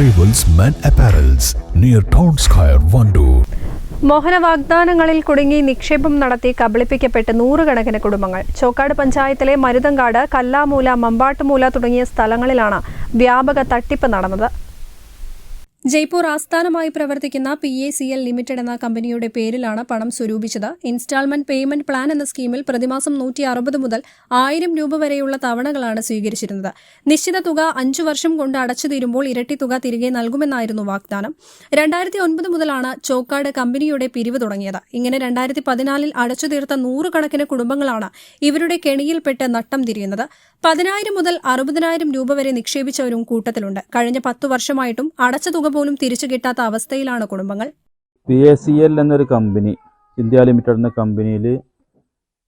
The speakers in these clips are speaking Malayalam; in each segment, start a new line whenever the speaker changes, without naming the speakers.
Apparels near Town Square, Vandoor.
മോഹന വാഗ്ദാനങ്ങളിൽ കുടുങ്ങി നിക്ഷേപം നടത്തി കബളിപ്പിക്കപ്പെട്ട് നൂറുകണക്കിന് കുടുംബങ്ങൾ ചോക്കാട് പഞ്ചായത്തിലെ മരുതങ്കാട് കല്ലാമൂല മമ്പാട്ടുമൂല തുടങ്ങിയ സ്ഥലങ്ങളിലാണ് വ്യാപക തട്ടിപ്പ് നടന്നത് ജയ്പൂർ ആസ്ഥാനമായി പ്രവർത്തിക്കുന്ന P A C L limited എന്ന കമ്പനിയുടെ പേരിലാണ് പണം സ്വരൂപിച്ചത്. ഇൻസ്റ്റാൾമെന്റ് പേയ്മെന്റ് പ്ലാൻ എന്ന സ്കീമിൽ പ്രതിമാസം നൂറ്റി അറുപത് മുതൽ ആയിരം രൂപ വരെയുള്ള തവണകളാണ് സ്വീകരിച്ചിരുന്നത്. നിശ്ചിത തുക അഞ്ചു വർഷം കൊണ്ട് അടച്ചു തീരുമ്പോൾ ഇരട്ടി തുക തിരികെ നൽകുമെന്നായിരുന്നു വാഗ്ദാനം. രണ്ടായിരത്തി ഒൻപത് മുതലാണ് ചോക്കാട് കമ്പനിയുടെ പിരിവ് തുടങ്ങിയത്. ഇങ്ങനെ രണ്ടായിരത്തി പതിനാലിൽ അടച്ചു തീർത്ത നൂറുകണക്കിന് കുടുംബങ്ങളാണ് ഇവരുടെ കെണിയിൽപ്പെട്ട് നട്ടം തിരിയുന്നത്. പതിനായിരം മുതൽ അറുപതിനായിരം രൂപ വരെ നിക്ഷേപിച്ചവരും കൂട്ടത്തിലുണ്ട്. കഴിഞ്ഞ പത്തു വർഷമായിട്ടും അടച്ച തുക പോലും തിരിച്ചു കിട്ടാത്ത അവസ്ഥയിലാണ് കുടുംബങ്ങൾ.
പി എ സി എൽ എന്നൊരു കമ്പനി ഇന്ത്യ ലിമിറ്റഡ് എന്ന കമ്പനിയിൽ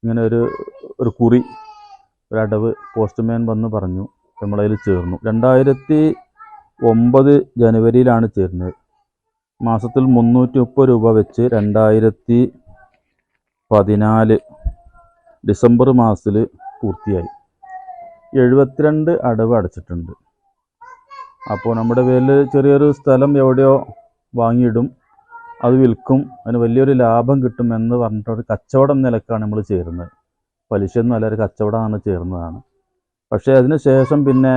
ഇങ്ങനെ ഒരു ഒരു കുറി ഒരു അടവ് പോസ്റ്റ്മാൻ വന്ന് പറഞ്ഞു നമ്മളതിൽ ചേർന്നു. രണ്ടായിരത്തി ഒമ്പത് ജനുവരിയിലാണ് ചേർന്നത്. മാസത്തിൽ മുന്നൂറ്റി മുപ്പത് രൂപ വെച്ച് രണ്ടായിരത്തി പതിനാല് ഡിസംബർ മാസത്തിൽ പൂർത്തിയായി. എഴുപത്തിരണ്ട് അടവ് അടച്ചിട്ടുണ്ട്. അപ്പോൾ നമ്മുടെ പേരിൽ ചെറിയൊരു സ്ഥലം എവിടെയോ വാങ്ങിയിടും. അത് വിൽക്കും. അതിന് വലിയൊരു ലാഭം കിട്ടും എന്ന് ഒരു കച്ചവടം നിലക്കാണ് നമ്മൾ ചേരുന്നത്. പലിശയൊന്നും അല്ല ഒരു കച്ചവടമാണ് ചേർന്നതാണ് പക്ഷേ അതിന് ശേഷം പിന്നെ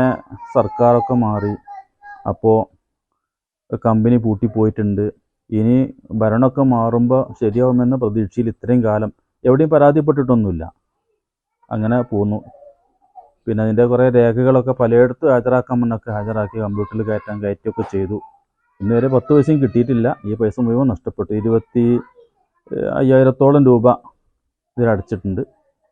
സർക്കാരൊക്കെ മാറി. അപ്പോൾ കമ്പനി പൂട്ടിപ്പോയിട്ടുണ്ട് ഇനി ഭരണമൊക്കെ മാറുമ്പോൾ ശരിയാവുമെന്ന പ്രതീക്ഷയിൽ ഇത്രയും കാലം എവിടെയും പരാതിപ്പെട്ടിട്ടൊന്നുമില്ല. അങ്ങനെ പോന്നു. പിന്നെ അതിന്റെ കുറേ രേഖകളൊക്കെ പലയിടത്തും ഹാജരാക്കാൻ മുന്നൊക്കെ ഹാജരാക്കി കമ്പ്യൂട്ടറിൽ കയറ്റാൻ കയറ്റുകയൊക്കെ ചെയ്തു. ഇന്ന് വരെ പത്ത് പൈസയും കിട്ടിയിട്ടില്ല. ഈ പൈസ മുഴുവൻ നഷ്ടപ്പെട്ടു. ഇരുപത്തി അയ്യായിരത്തോളം രൂപ ഇതിൽ അടച്ചിട്ടുണ്ട്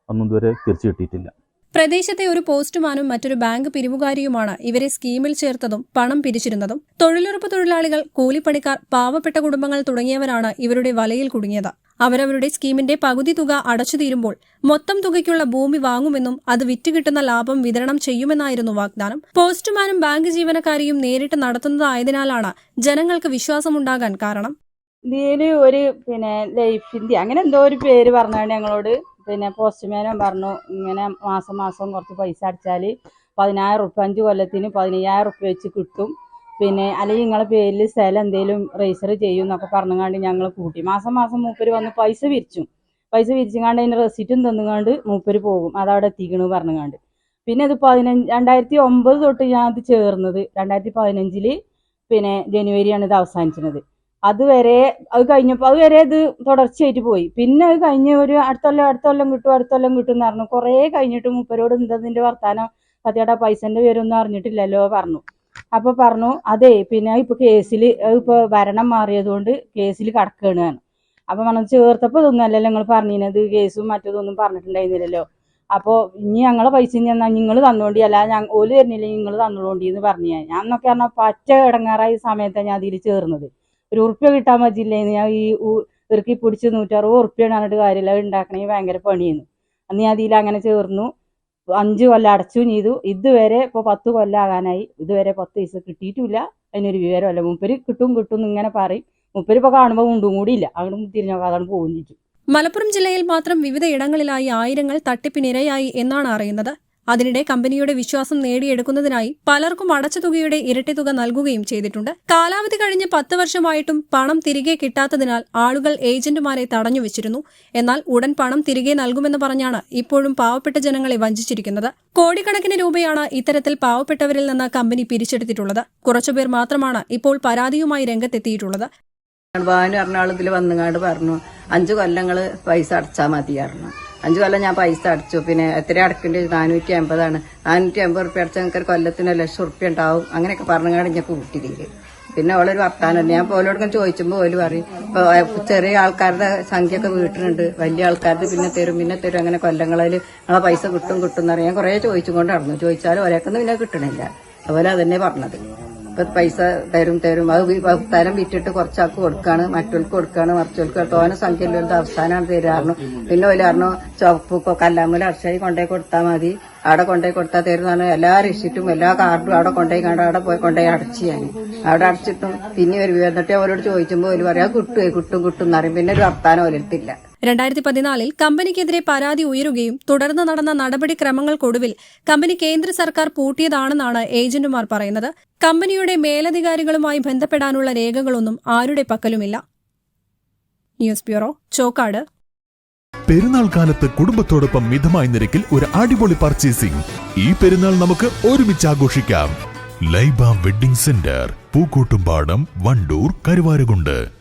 അന്നും ഇതുവരെ തിരിച്ചു കിട്ടിയിട്ടില്ല.
പ്രദേശത്തെ ഒരു പോസ്റ്റുമാനും മറ്റൊരു ബാങ്ക് പിരിവുകാരിയുമാണ് ഇവരെ സ്കീമിൽ ചേർത്തതും പണം പിരിച്ചിരുന്നതും. തൊഴിലുറപ്പ് തൊഴിലാളികൾ കൂലിപ്പണിക്കാർ പാവപ്പെട്ട കുടുംബങ്ങൾ തുടങ്ങിയവരാണ് ഇവരുടെ വലയിൽ കുടുങ്ങിയത്. അവരവരുടെ സ്കീമിന്റെ പകുതി തുക അടച്ചു തീരുമ്പോൾ മൊത്തം തുകയ്ക്കുള്ള ഭൂമി വാങ്ങുമെന്നും അത് വിറ്റുകിട്ടുന്ന ലാഭം വിതരണം ചെയ്യുമെന്നായിരുന്നു വാഗ്ദാനം. പോസ്റ്റുമാനും ബാങ്ക് ജീവനക്കാരിയും നേരിട്ട് നടത്തുന്നതായതിനാലാണ് ജനങ്ങൾക്ക് വിശ്വാസമുണ്ടാകാൻ കാരണം.
ഇതിൽ ഒരു പിന്നെ ലൈഫിന്റെ അങ്ങനെ എന്തോ ഒരു പേര് പറഞ്ഞാണ് ഞങ്ങളോട്. പിന്നെ പോസ്റ്റ്മാനും പറഞ്ഞു ഇങ്ങനെ മാസം മാസം കുറച്ച് പൈസ അടിച്ചാൽ പതിനായിരം റുപ്യ അഞ്ച് കൊല്ലത്തിന് പതിനയ്യായിരം റുപ്യ വെച്ച് കിട്ടും. പിന്നെ അല്ലെങ്കിൽ നിങ്ങളെ പേരിൽ സ്ഥലം എന്തെങ്കിലും രജിസ്റ്റർ ചെയ്യും എന്നൊക്കെ പറഞ്ഞുകൊണ്ട് ഞങ്ങൾ കൂട്ടി. മാസം മാസം മൂപ്പര് വന്ന് പൈസ വിരിച്ചു. പൈസ വിരിച്ചുകൊണ്ട് അതിന് റെസിറ്റും തന്നുകൊണ്ട് മൂപ്പര് പോകും. അതവിടെ എത്തിക്കണു പറഞ്ഞുകൊണ്ട് പിന്നെ ഇത് പതിനഞ്ച് രണ്ടായിരത്തി ഒമ്പത് തൊട്ട് ഞാൻ ഇത് ചേർന്നത്. രണ്ടായിരത്തി പതിനഞ്ചിൽ പിന്നെ ജനുവരിയാണ് ഇത് അവസാനിച്ചത്. അതുവരെ അത് കഴിഞ്ഞപ്പോൾ അതുവരെ ഇത് തുടർച്ചയായിട്ട് പോയി. പിന്നെ അത് കഴിഞ്ഞ ഒരു അടുത്ത കൊല്ലം അടുത്ത കൊല്ലം കിട്ടും അടുത്ത കൊല്ലം കിട്ടും എന്ന് പറഞ്ഞു. കുറേ കഴിഞ്ഞിട്ട് മൂപ്പരോട് എന്തതിന്റെ വർത്താനം? സത്യയുടെ പൈസന്റെ പേരൊന്നും അറിഞ്ഞിട്ടില്ലല്ലോ പറഞ്ഞു. അപ്പോൾ പറഞ്ഞു അതെ പിന്നെ ഇപ്പോൾ കേസിൽ ഇപ്പോൾ ഭരണം മാറിയതുകൊണ്ട് കേസിൽ കിടക്കുകയാണ് അപ്പൊ അപ്പോൾ പറഞ്ഞു ചേർത്തപ്പോൾ ഇതൊന്നും അല്ലല്ലോ നിങ്ങൾ പറഞ്ഞിരുന്നത്. കേസും മറ്റതൊന്നും പറഞ്ഞിട്ടുണ്ടായിരുന്നില്ലല്ലോ. അപ്പോൾ ഇനി ഞങ്ങളെ പൈസ ഞാൻ നിങ്ങൾ തന്നോണ്ടി. അല്ല ഞാൻ ഓൽ തരുന്നില്ലെങ്കിൽ നിങ്ങൾ തന്നോണ്ടി എന്ന് പറഞ്ഞു ഞാൻ. എന്നൊക്കെ പറഞ്ഞാൽ പച്ച ഇടങ്ങാറായ സമയത്താണ് ഞാൻ അതിൽ ചേർന്നത്. ഒരു ഉറുപ്പ്യ കിട്ടാൻ പറ്റില്ലേന്ന് ഞാൻ ഈ ഇറുക്കി പിടിച്ച് നൂറ്ററുപത് ഉറുപ്പ്യാണ് പറഞ്ഞിട്ട് കാര്യമില്ല. അത് ഉണ്ടാക്കണമെങ്കിൽ ഭയങ്കര പണിയെന്ന് അന്ന് ഞാൻ അതിൽ അങ്ങനെ ചേർന്നു. അഞ്ച് കൊല്ലം അടച്ചു ചെയ്തു. ഇതുവരെ ഇപ്പോൾ പത്ത് കൊല്ലം ആകാനായി. ഇതുവരെ പത്ത് പൈസ കിട്ടിയിട്ടില്ല. അതിനൊരു വിവരമല്ല. മുപ്പര് കിട്ടും കിട്ടും ഇങ്ങനെ പറയും. മുപ്പര് ഇപ്പോൾ കാണുമ്പോൾ ഉണ്ടും കൂടി ഇല്ല. അങ്ങോട്ട് തിരിഞ്ഞോക്കാതാണ് പോകും ചെയ്തു.
മലപ്പുറം ജില്ലയിൽ മാത്രം വിവിധ ഇടങ്ങളിലായി ആയിരങ്ങൾ തട്ടിപ്പിനിരയായി എന്നാണ് അറിയുന്നത്. അതിനിടെ കമ്പനിയുടെ വിശ്വാസം നേടിയെടുക്കുന്നതിനായി പലർക്കും അടച്ച തുകയുടെ ഇരട്ടി തുക നൽകുകയും ചെയ്തിട്ടുണ്ട്. കാലാവധി കഴിഞ്ഞ് പത്ത് വർഷമായിട്ടും പണം തിരികെ കിട്ടാത്തതിനാൽ ആളുകൾ ഏജന്റുമാരെ തടഞ്ഞു വെച്ചിരുന്നു. എന്നാൽ ഉടൻ പണം തിരികെ നൽകുമെന്ന് പറഞ്ഞാണ് ഇപ്പോഴും പാവപ്പെട്ട ജനങ്ങളെ വഞ്ചിച്ചിരിക്കുന്നത്. കോടിക്കണക്കിന് രൂപയാണ് ഇത്തരത്തിൽ പാവപ്പെട്ടവരിൽ നിന്ന് കമ്പനി പിരിച്ചെടുത്തിട്ടുള്ളത്. കുറച്ചുപേർ മാത്രമാണ് ഇപ്പോൾ പരാതിയുമായി രംഗത്തെത്തിയിട്ടുള്ളത്.
ഭാനു എറണാകുളത്തിൽ വന്നങ്ങാട് പറഞ്ഞു അഞ്ചു കൊല്ലങ്ങൾ പൈസ അടച്ചാൽ മതി പറഞ്ഞു. അഞ്ചു കൊല്ലം ഞാൻ പൈസ അടച്ചു. പിന്നെ എത്ര അടക്കേണ്ടത് നാനൂറ്റി അമ്പതാണ് നാനൂറ്റി അമ്പത് റുപ്യ അടച്ചാൽ നിങ്ങൾക്ക് കൊല്ലത്തിന് ലക്ഷം റുപ്യ ഉണ്ടാവും. അങ്ങനെയൊക്കെ പറഞ്ഞങ്ങാണ്ട് ഞാൻ കൂട്ടി തീരെ. പിന്നെ അവളൊരു വർത്താനം ഞാൻ പോലോടൊക്കെ ചോദിച്ചുമ്പോൾ ഓൽ പറയും ഇപ്പൊ ചെറിയ ആൾക്കാരുടെ സംഖ്യ ഒക്കെ വീട്ടിലുണ്ട്. വലിയ ആൾക്കാരുടെ പിന്നെ തരും പിന്നെ തരും. അങ്ങനെ കൊല്ലങ്ങളിൽ നിങ്ങളെ പൈസ കിട്ടും കിട്ടും എന്ന് പറയാൻ കുറേ ചോദിച്ചുകൊണ്ട് നടന്നു. ചോദിച്ചാലും ഒരേക്കൊന്നും പിന്നെ കിട്ടണില്ല. അതുപോലെ അതന്നെ പറഞ്ഞത്. ഇപ്പൊ പൈസ തരും തരും. അത് തരം വിറ്റിട്ട് കുറച്ചാൾക്ക് കൊടുക്കാണ് മറ്റവർക്ക് കൊടുക്കാണ് മറിച്ചവർക്ക് തോന സംഖ്യ ഇല്ലാത്ത അവസാനമാണ് തരാറുന്നു പിന്നെ ഒരു പറഞ്ഞു ചുവപ്പ് കല്ലാമൂല അർച്ചായി കൊണ്ടുപോയി കൊടുത്താൽ മതി. അവിടെ കൊണ്ടുപോയി കൊടുത്താൽ തരും എന്ന് പറഞ്ഞാൽ എല്ലാ റിസിറ്റും എല്ലാ കാർഡും അവിടെ കൊണ്ടുപോയി കണ്ട് അവിടെ പോയി കൊണ്ടുപോയി അടച്ച് ഞാൻ. അവിടെ അടച്ചിട്ടും പിന്നെ ഒരു എന്നിട്ട് അവരോട് ചോദിച്ചുമ്പോൾ ഒരു പറയാം കിട്ടുമേ കിട്ടും കിട്ടും എന്നറിയും പിന്നെ ഒരു വർത്താനം ഓലെടുത്തില്ല
രണ്ടായിരത്തി പതിനാലിൽ കമ്പനിക്കെതിരെ പരാതി ഉയരുകയും തുടർന്ന് നടന്ന നടപടിക്രമങ്ങൾക്കൊടുവിൽ കമ്പനി കേന്ദ്ര സർക്കാർ പൂട്ടിയതാണെന്നാണ് ഏജന്റുമാർ പറയുന്നത്. കമ്പനിയുടെ മേലധികാരികളുമായി ബന്ധപ്പെടാനുള്ള രേഖകളൊന്നും ആരുടെ പക്കലുമില്ല. News bureau Chokkad.
പെരുന്നാൾ കാലത്ത് കുടുംബത്തോടൊപ്പം മിതമായ നിരക്കിൽ ഒരു അടിപൊളി പർച്ചേസിംഗ് ഈ പെരുന്നാൾ നമുക്ക് ഒരുമിച്ച് ആഘോഷിക്കാം. Laiba wedding centre Pookkottumpadam Wandoor Karuvarakundu.